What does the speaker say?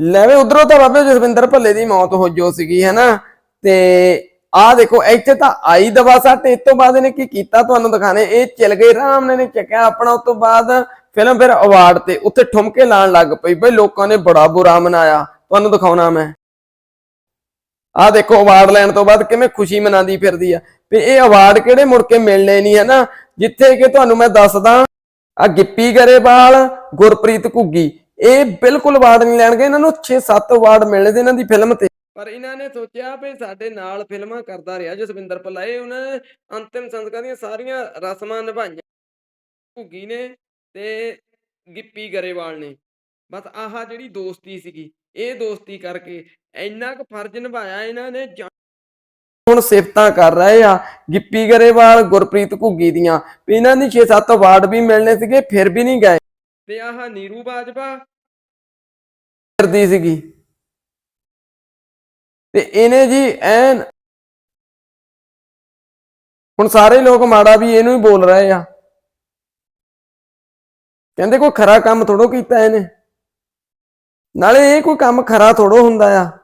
ਲੈਵੇ ਉਧਰੋਂ ਤਾਂ ਬਾਬੇ ਜਸਵਿੰਦਰ ਭੱਲੇ ਦੀ ਮੌਤ ਹੋ ਜੋ ਸੀਗੀ, ਹੈਨਾ? ਤੇ ਆਹ ਦੇਖੋ, ਇੱਥੇ ਤਾਂ ਆਈ ਦਵਾ ਸੱਟ ਇਸ ਤੋਂ ਬਾਅਦ ਇਹਨੇ ਕੀ ਕੀਤਾ ਤੁਹਾਨੂੰ ਦਿਖਾਣੇ? ਇਹ ਚਲ ਗਏ, ਰਾਮ ਨੇ ਨੇ ਚੱਕਿਆ ਆਪਣਾ, ਉਸ ਤੋਂ ਬਾਅਦ ਫਿਲਮ ਫਿਰ ਅਵਾਰਡ ਤੇ ਉੱਥੇ ਠੁਮਕੇ ਲਾਣ ਲੱਗ ਪਈ ਬਈ ਲੋਕਾਂ ਨੇ ਬੜਾ ਬੁਰਾ ਮਨਾਇਆ। ਤੁਹਾਨੂੰ ਦਿਖਾਉਣਾ ਮੈਂ। ਆਹ ਦੇਖੋ ਅਵਾਰਡ ਲੈਣ ਤੋਂ ਬਾਅਦ ਕਿਵੇਂ ਖੁਸ਼ੀ ਮਨਾਉਂਦੀ ਫਿਰਦੀ ਆ। ਵੀ ਇਹ ਅਵਾਰਡ ਕਿਹੜੇ ਮੁੜ ਕੇ ਮਿਲਣੇ ਨਹੀਂ ਹੈ ਨਾ ਜਿੱਥੇ ਕਿ ਤੁਹਾਨੂੰ ਮੈਂ ਦੱਸਦਾ ਆ ਗਿੱਪੀ ਗਰੇਵਾਲ, ਗੁਰਪ੍ਰੀਤ ਘੁੱਗੀ। ਇਹ ਬਿਲਕੁਲ ਅਵਾਰਡ ਨਹੀਂ ਲੈਣਗੇ, ਇਹਨਾਂ ਨੂੰ 6-7 ਅਵਾਰਡ ਮਿਲਣੇ ਤੇ ਇਹਨਾਂ ਦੀ ਫਿਲਮ ਤੇ। ਪਰ ਇਹਨਾਂ ਨੇ ਸੋਚਿਆ ਵੀ ਸਾਡੇ ਨਾਲ ਫਿਲਮਾਂ ਕਰਦਾ ਰਿਹਾ ਜਸਵਿੰਦਰ ਭੱਲਾ, ਇਹ ਉਹਨਾਂ ਨੇ ਅੰਤਿਮ ਸੰਸਕਾਰ ਦੀਆਂ ਸਾਰੀਆਂ ਰਸਮਾਂ ਨਿਭਾਈਆਂ। ਘੁੱਗੀ ਨੇ ਤੇ ਗਿੱਪੀ ਗਰੇਵਾਲ ਨੇ। ਬਸ ਆਹ ਜਿਹੜੀ ਦੋਸਤੀ ਸੀਗੀ, ਇਹ ਦੋਸਤੀ ਕਰਕੇ ਇੰਨਾ ਕੁ ਫਰਜ਼ ਨਿਭਾਇਆ ਇਹਨਾਂ ਨੇ ਹੁਣ ਸਿਫਤਾਂ ਕਰ ਰਹੇ ਆ ਗਿੱਪੀ ਗਰੇਵਾਲ, ਗੁਰਪ੍ਰੀਤ ਘੁੱਗੀ ਦੀਆਂ। ਵੀ ਇਹਨਾਂ ਦੀ 6-7 ਅਵਾਰਡ ਵੀ ਮਿਲਣੇ ਸੀਗੇ, ਫਿਰ ਵੀ ਨਹੀਂ ਗਏ। ਤੇ ਆਹ ਨੀਰੂ ਬਾਜਵਾ। ਕਰਦੀ ਸੀਗੀ। ਤੇ ਇਹਨੇ ਜੀ ਐਨ ਹੁਣ ਸਾਰੇ ਲੋਕ ਮਾੜਾ ਵੀ ਇਹਨੂੰ ਹੀ ਬੋਲ ਰਹੇ ਆ। ਕਹਿੰਦੇ ਕੋਈ ਖਰਾ ਕੰਮ ਥੋੜੋ ਕੀਤਾ ਇਹਨੇ। ਨਾਲੇ ਇਹ ਕੋਈ ਕੰਮ ਖਰਾ ਥੋੜੋ ਹੁੰਦਾ ਆ।